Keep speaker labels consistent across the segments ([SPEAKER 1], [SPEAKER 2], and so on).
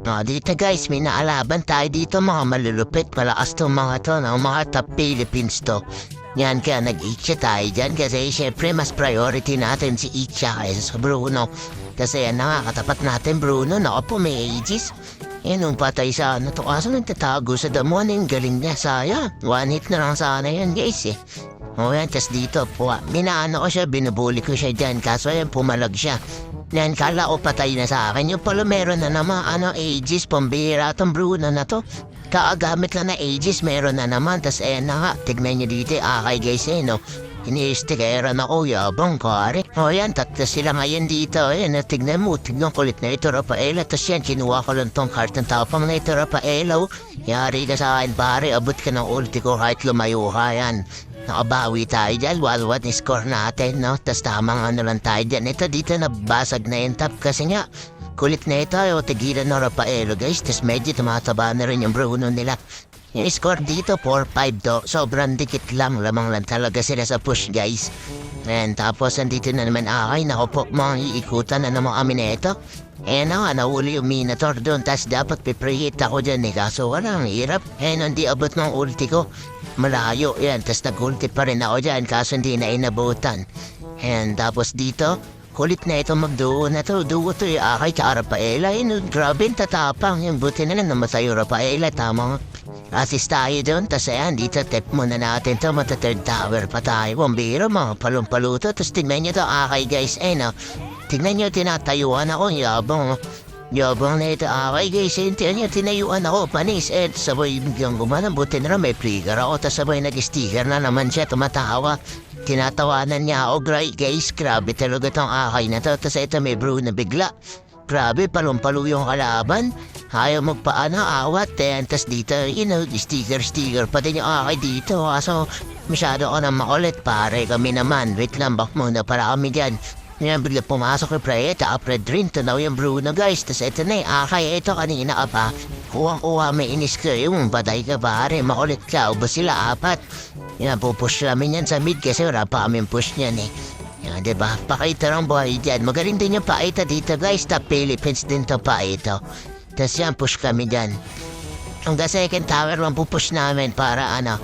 [SPEAKER 1] No, dito guys, may naalaban tayo dito mga malulupit. Malakas tong mga to, no? mga top Philippines to. Yan kaya nag-Icha tayo dyan kasi syempre mas priority natin si Icha kaysa sa Bruno. Kasi yan na nga, katapat natin Bruno, naku po may ages. Yan yung patay sa ano to, kaso nagtatago sa damuhan yung galing niya, sayang. One hit na lang sana yan guys eh. O yan, tas dito po, minaano ko siya, binubuli ko siya dyan, kaso yan pumalag siya. Yan, kala ko patay na sa akin. Yung pala meron na naman, ano, ages, pambihira tong Bruno na to. Kaagamit lang na ages, meron na naman. Tas ayan na nga, tignan niyo dito, akay guys eh, no. Iniistikeran ako, yabang kare. O yan, tatlo sila ngayon dito. Ayan, eh, tignan mo, tignan kulit na ito, Rafaela. Tas yan, kinuha ko lang tong kartong tapang na ito, Rafaela. oh. Yari ka sa akin, pare, abot ka ng ulti ko kahit lumayo ka yan. Nakabawi tayo dyan, walwat ni score natin, no? Tas tamang ano lang tayo dyan. Ito dito nabasag na yung top kasi nga, kulit na ito, o tigilan na Rafaelo guys. Tas medyo tumataba na rin yung Bruno nila. Yung score dito, 4-5 to. Sobrang dikit lang, lamang lang talaga sila sa push guys. And tapos andito na naman akay, naku po, mga iikutan na naman kami na ito. Eh na nga, nahuli yung Minotaur doon, tas dapat pipreheat ako dyan eh, kaso wala, ang hirap. Eh, hindi abot ng ulti ko. Malayo yan, tas nag-ulti pa rin ako dyan, kaso hindi na inabutan. And tapos dito, kulit na ito magduo na to, duo to yung akay ka Rafaela, yun, grabe tatapang, yung buti na lang namatay yung Rafaela, tama nga. Assist tayo doon, tas ayan, dito tip muna natin to, mata third tower pa tayo. Bumbiro, mga palumpaluto, tas tingnan nyo to, akay guys, eh no. Tingnan nyo, tinatayuan ako, yabang. Yabang na akay guys, tingnan nyo, tinayuan ako, panis, eh, sabay biglang gumanang, buti na may trigger ako, tas sabay nag-sticker na naman siya, tumatawa. Tinatawanan niya ako, great guys, grabe talaga tong akay na to, tas ito may brew na bigla. Grabe, palumpalo yung kalaban. Ayaw magpaano, awat. Eh, tas dito, you know, sticker-sticker pa din yung akay dito. Kaso, masyado ako na makulit, pare. Kami naman, wait lang, bak muna para kami dyan. Yan, bigla pumasok yung Preta, Fred rin, tunaw yung Bruno, guys. Tas ito na, yung akay, ito kanina ka pa. Kuwang-kuha, may inis ka yung patay ka, pare. Makulit ka, ubos sila, apat. Yan, pupush namin yan sa mid kasi wala pa kaming push niyan eh. Yan, diba? Pakita ng buhay dyan. Magaling din yung paita dito, guys. Top Philippines din to paito. Tapos yan, push kami dyan. Hanggang second tower, man pupush namin para ano,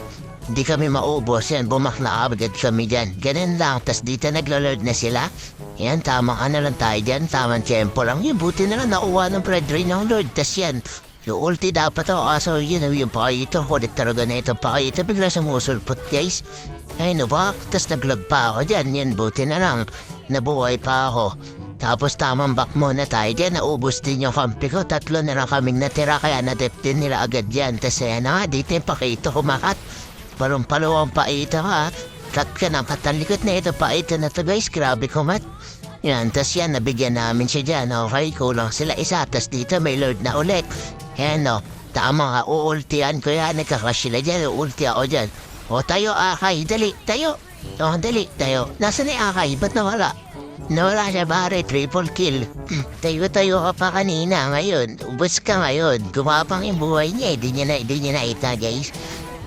[SPEAKER 1] hindi kami maubos. Yan, bumak na agad kami dyan. Ganun lang. Tapos dito naglo-load na sila. Yan, tamang ano lang tayo dyan. Tamang tempo lang. Yung buti na lang nakuha ng Fred Ray ng Lord. Tapos yan, yung ulti dapat to. Kaso yun, yung paito. Kulit talaga na ito paito. Bigla sumusulpot, guys. Ay, no ba? Tapos naglag pa ako dyan. Yan, buti na lang. Nabuhay pa ako. Tapos tamang back muna tayo dyan. Naubos din yung kampi ko. Tatlo na lang kaming natira. Kaya nadip din nila agad yan. Tapos ayan na nga, dito yung pakito kumakat. Palong-palo ang paito ha. Cut ka ng katalikot na ito. Paito na to guys. Grabe kumat. Yan, tas yan, nabigyan namin siya dyan. Okay, kulang sila isa. Tas dito may load na ulit. Yan no. Tama nga, uultian ko yan. Nagkakash sila dyan. Uulti ako dyan. O tayo, akay. Dali, tayo. O, dali, tayo. Nasaan na yung akay? Ba't nawala? Nawala siya pare, triple kill. Tayo-tayo ka pa kanina ngayon. Ubus ka ngayon. Gumapang yung buhay niya. Hindi niya na, hindi niya nakita, guys.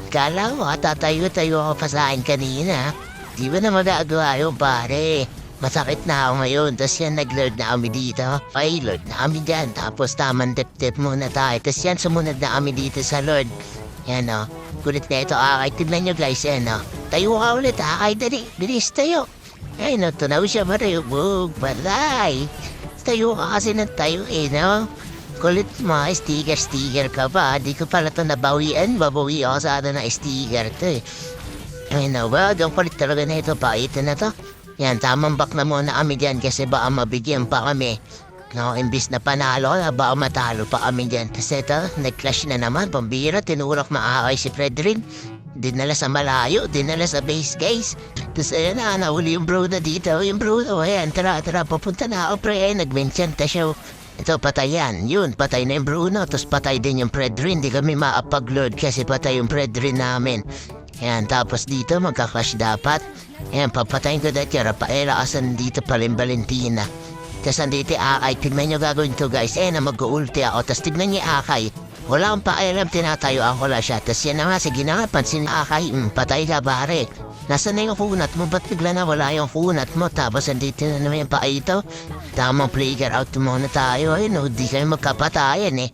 [SPEAKER 1] Kala mo, tatayo-tayo ka pa sa akin kanina. Di ba na magagawa yun, pare? Masakit na ako ngayon, tapos yan nag-load na kami dito. Ay, load na kami dyan, tapos tamang tip-tip muna tayo. Tapos yan, sumunod na kami dito sa Lord. Yan o, kulit na ito, akay. Tignan nyo guys, yan o. Tayo ka ulit, akay, dali, bilis tayo. Ay, no, tunaw siya maribog, balay. Tayo ka kasi ng tayo eh, no? Kulit mo, sticker-sticker ka pa. Di ko pala ito nabawian. Babawi ako sa ano na sticker to eh. Ay, no, ba? Ang kulit talaga na ito. Pakita na to. Yan, tamang back na muna kami dyan kasi baka mabigyan pa kami. No, imbis na panalo, baka matalo pa kami dyan. Kasi ito, nag-clash na naman. Pambira, tinurok maakay si Fredrin. Dinala sa malayo, dinala sa base, guys. Tapos ayan na, nahuli yung bro na dito. Yung bro, oh, ayan, tara, tara, papunta na ako, pre. Ayan, nag-mention ta siya. Ito, patay yan. Yun, patay na yung Bruno. Tapos patay din yung Fredrin. Di kami maapag-load kasi patay yung Fredrin namin. Yan, tapos dito magka-clash dapat. Yan, papatayin ko dati. Rafaela, asan dito pa rin Valentina. Tapos nandito Akay. Tignan nyo gagawin to guys. Eh, na mag-ulti ako. Tapos tignan nyo Akay. Wala akong pakialam, tinatayo ako lang siya. Tapos yan na nga, sige na nga, pansin Akay. Mm, patay ka pare. Nasaan na yung funat mo? Ba't bigla na wala yung funat mo? Tapos andito na naman yung paito. Tamang playground muna tayo. Ayun, no, di kayo magkapatayan eh.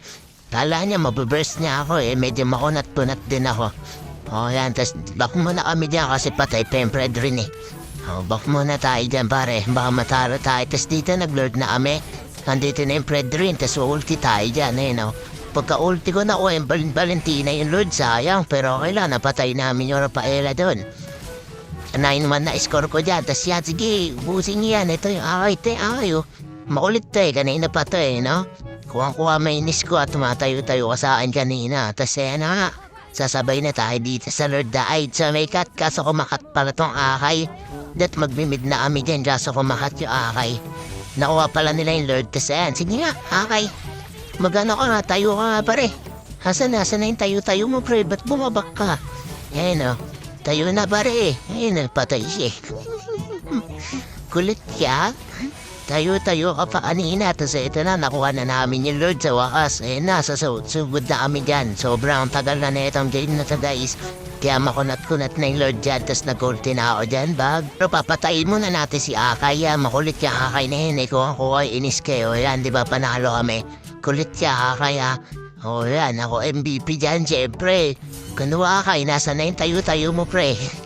[SPEAKER 1] Kala niya, mababurst niya ako eh. Medyo makunat-kunat din ako. O yan, tas bak muna kami dyan kasi patay pempred rin eh. O, bak muna tayo dyan pare. Baka matalo tayo. Tas dito nag-lord na kami. Nandito na yung Fred rin. Tas ulti tayo dyan eh, no? Pagka ulti ko na ko yung Val- Valentina yung Lord, sayang. Pero okay lang, napatay namin yung Rafaela doon. 9-1 na score ko dyan. Tas yan, sige, busin niyo yan. Ito yung akay, te, akay oh. Makulit to eh, kanina pa to eh, no? Kuwang-kuha may inis ko at tumatayo-tayo ka sa akin kanina. Tas eh, na nga. Sasabay na tayo dito sa Lord Daid sa may cut kaso kumakat pala tong akay. Dat magmimid na kami dyan kaso kumakat yung akay. Nakuha pala nila yung Lord kasi yan. Sige nga, akay. Magano ka nga, tayo ka nga pare. Hasan hasan na yung tayo-tayo mo pre, ba't bumabak ka? Yan o, tayo na pare. Ayun, patay siya. Kulit siya. Tayo-tayo ka pa kanina, tapos ito na, nakuha na namin yung Lord sa wakas. Eh, nasa su sugod na kami dyan. Sobrang tagal na na itong game na to, guys. Kaya makunat-kunat na yung Lord dyan, tapos nag-ulti na ako dyan, bag. Pero papatayin muna natin si Akay, ah. Makulit yung Akay na yun, eh. Kung ako ay inis kayo, yan, di ba, panalo kami. Kulit siya, Akay, ah. O yan, ako MVP dyan, syempre. Kuno Akay, nasa na yung tayo-tayo mo, pre.